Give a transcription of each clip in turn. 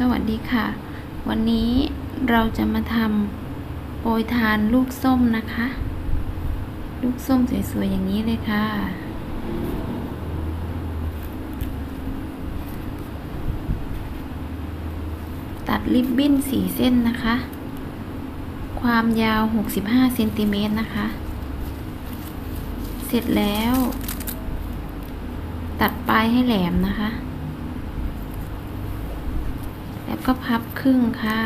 สวัสดีค่ะ วันนี้เราจะมาทำโปรยทานลูกส้มนะคะ ลูกส้มสวยๆอย่างนี้เลยค่ะ ตัดริบบิ้นสี่เส้นนะคะ ความยาว 65เซนติเมตรนะคะ เสร็จแล้ว ตัดปลายให้แหลมนะคะ ก็พับครึ่งค่ะ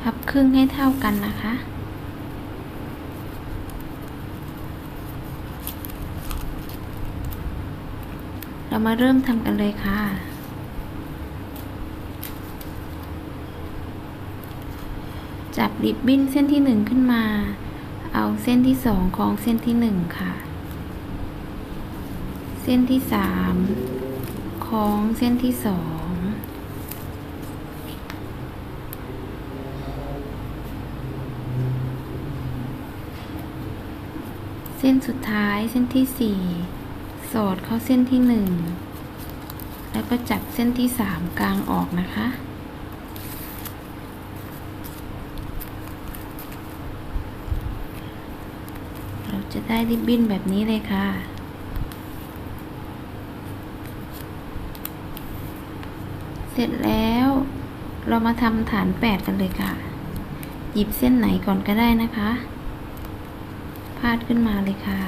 พับครึ่งให้เท่ากันนะคะ เรามาเริ่มทำกันเลยค่ะ จับริบบิ้นเส้นที่หนึ่งขึ้นมา เอาเส้นที่สองของเส้นที่หนึ่งค่ะ เส้นที่สามของเส้นที่สอง เส้นสุดท้ายเส้นที่สี่สอดเข้าเส้นที่หนึ่งแล้วก็จับเส้นที่สามกลางออกนะคะ เราจะได้ริบบิ้นแบบนี้เลยค่ะเสร็จแล้วเรามาทำฐานแปดกันเลยค่ะ หยิบเส้นไหนก่อนก็ได้นะคะ พาดขึ้นมาเลยค่ะ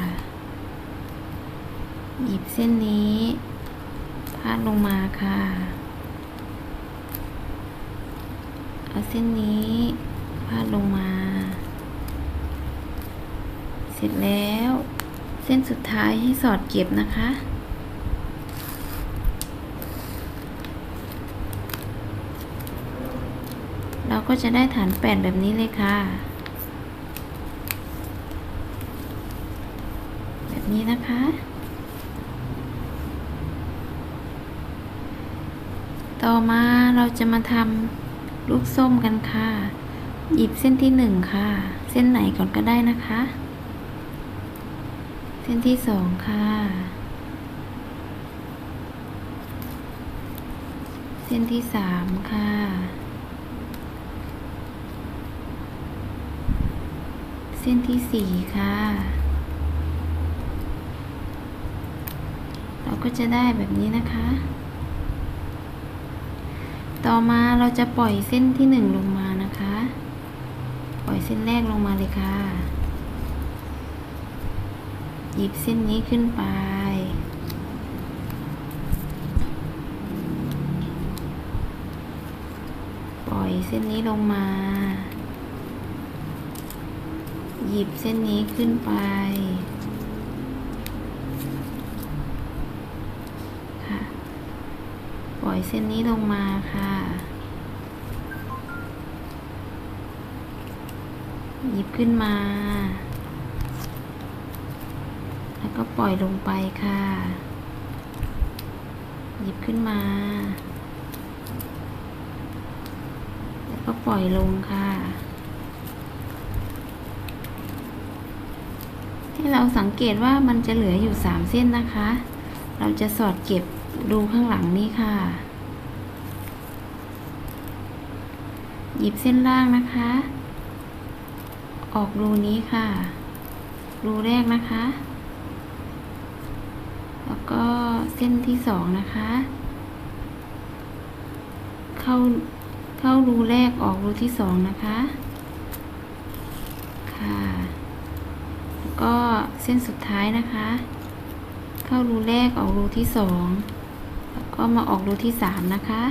หยิบเส้นนี้ พาดลงมาค่ะ เอาเส้นนี้ พาดลงมา เสร็จแล้ว เส้นสุดท้ายให้สอดเก็บนะคะเราก็จะได้ฐานแปดแบบนี้เลยค่ะ แบบ นี้นะคะ ต่อมาเราจะมาทำลูกส้มกันค่ะ หยิบเส้นที่หนึ่งค่ะ เส้นไหนก่อนก็ได้นะคะ เส้นที่สองค่ะ เส้นที่สามค่ะเส้นที่สี่ค่ะ เรา ก็จะได้แบบนี้นะคะ ต่อมาเราจะปล่อยเส้นที่หนึ่งลงมานะคะ ปล่อยเส้นแรกลงมาเลยค่ะ หยิบเส้นนี้ขึ้นไป ปล่อยเส้นนี้ลงมา หยิบเส้นนี้ขึ้นไป ค่ะ ปล่ อยเส้นนี้ลงมาค่ะ หยิบขึ้นมา แล้วก็ปล่อยลงไปค่ะ หยิบขึ้นมา แล้วก็ปล่อยลงค่ะ ให้เราสังเกตว่ามันจะเหลืออยู่สามเส้นนะคะ เราจะสอดเก็บ ดูข้างหลังนี้ค่ะ หยิบเส้นล่างนะคะ ออกรูนี้ค่ะ รูแรกนะคะ แล้วก็เส้นที่สองนะคะ เข้าเข้ารูแรกออกรูที่สองนะคะ ค่ะ แล้วก็เส้นสุดท้ายนะคะ เข้ารูแรกออกรูที่สอง ก็มาออกรูที่สามนะคะ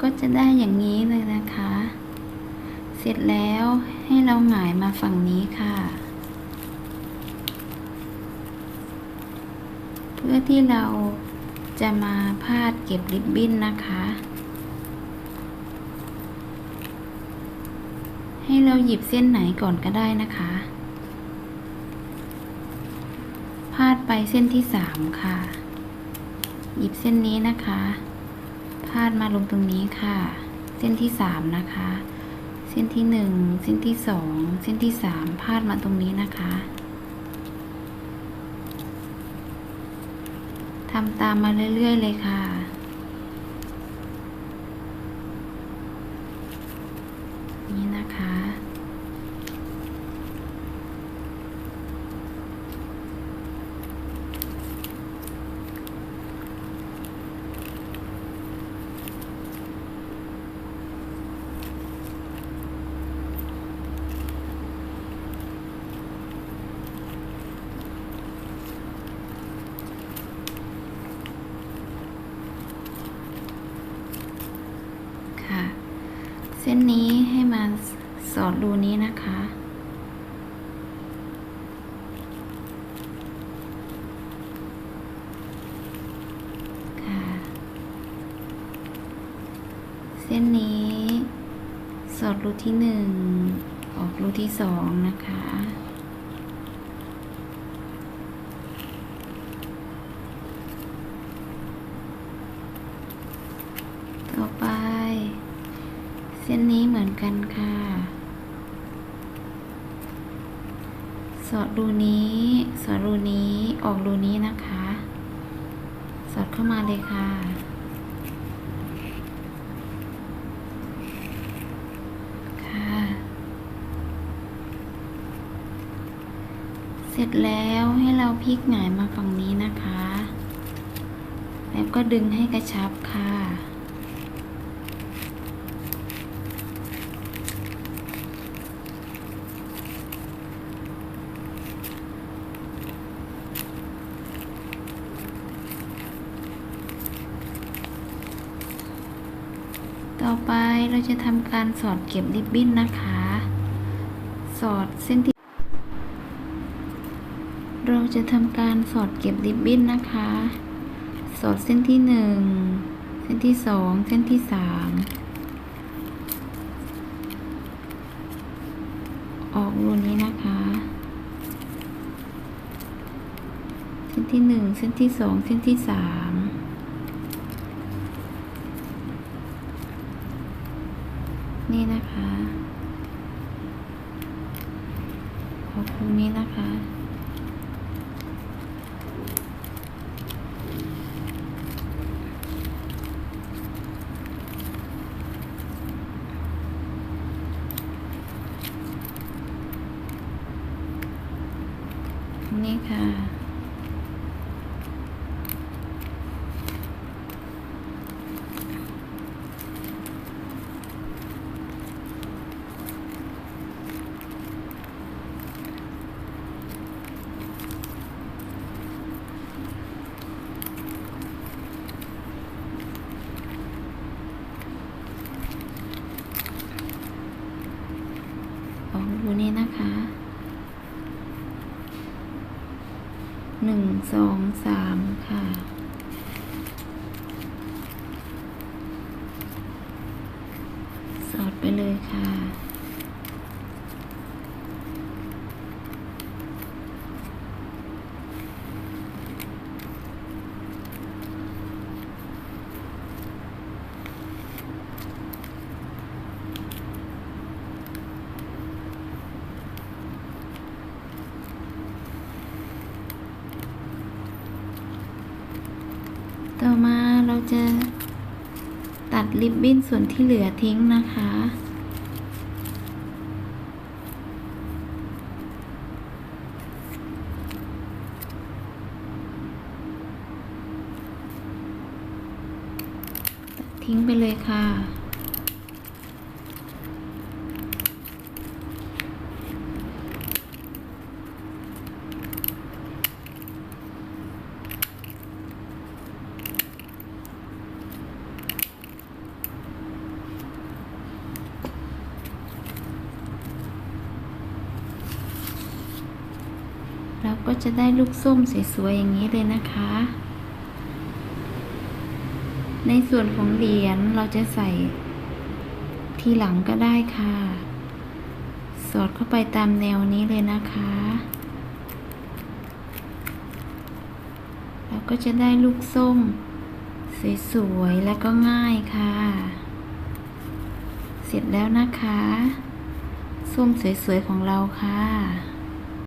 ก็จะได้อย่างนี้เลยนะคะ เสร็จแล้วให้เราหงายมาฝั่งนี้ค่ะ เพื่อที่เราจะมาพาดเก็บริบบิ้นนะคะ ให้เราหยิบเส้นไหนก่อนก็ได้นะคะ พาด ไปเส้นที่สามค่ะ หยิบเส้นนี้นะคะ พาดมาลงตรงนี้ค่ะ เส้นที่สามนะคะ เส้นที่หนึ่งเส้นที่สองเส้นที่สามพาดมาตรงนี้นะคะทำตามมาเรื่อย ๆ เลยค่ะ นี่นะคะ ค่ะ เส้นนี้ให้มาสอดรูนี้นะคะ ค่ะ เส้นนี้ สอดรูที่หนึ่งออกรูที่สองนะคะ ต่อไป เส้นนี้เหมือนกันค่ะ สอดรูนี้ สอดรูนี้ ออกรูนี้นะคะ สอดเข้ามาเลยค่ะ ค่ะ เสร็จแล้วให้เราพลิกหงายมาฝั่งนี้นะคะ แล้วก็ดึงให้กระชับค่ะ ต่อไปเราจะทำการสอดเก็บริบบิ้นนะคะ สอดเส้นที่ เราจะทำการสอดเก็บริบบิ้นนะคะ สอดเส้นที่หนึ่งเส้นที่สองเส้นที่สามออกรูนี้นะคะ เส้นที่หนึ่งเส้นที่สองเส้นที่สาม นี่นะคะขอบคุณนี้นะคะ นี่ค่ะ ดูนี้นะคะหนึ่งสองสามค่ะ สอดไปเลยค่ะ ต่อมาเราจะตัดริบบิ้นส่วนที่เหลือทิ้งนะคะ ทิ้งไปเลยค่ะ จะได้ลูกส้มสวยๆอย่างนี้เลยนะคะ ในส่วนของเหรียญเราจะใส่ ทีหลังก็ได้ค่ะ สอดเข้าไปตามแนวนี้เลยนะคะ เราก็จะได้ลูกส้ม สวยๆและก็ง่ายค่ะ เสร็จแล้วนะคะ ส้มสวยๆของเราค่ะ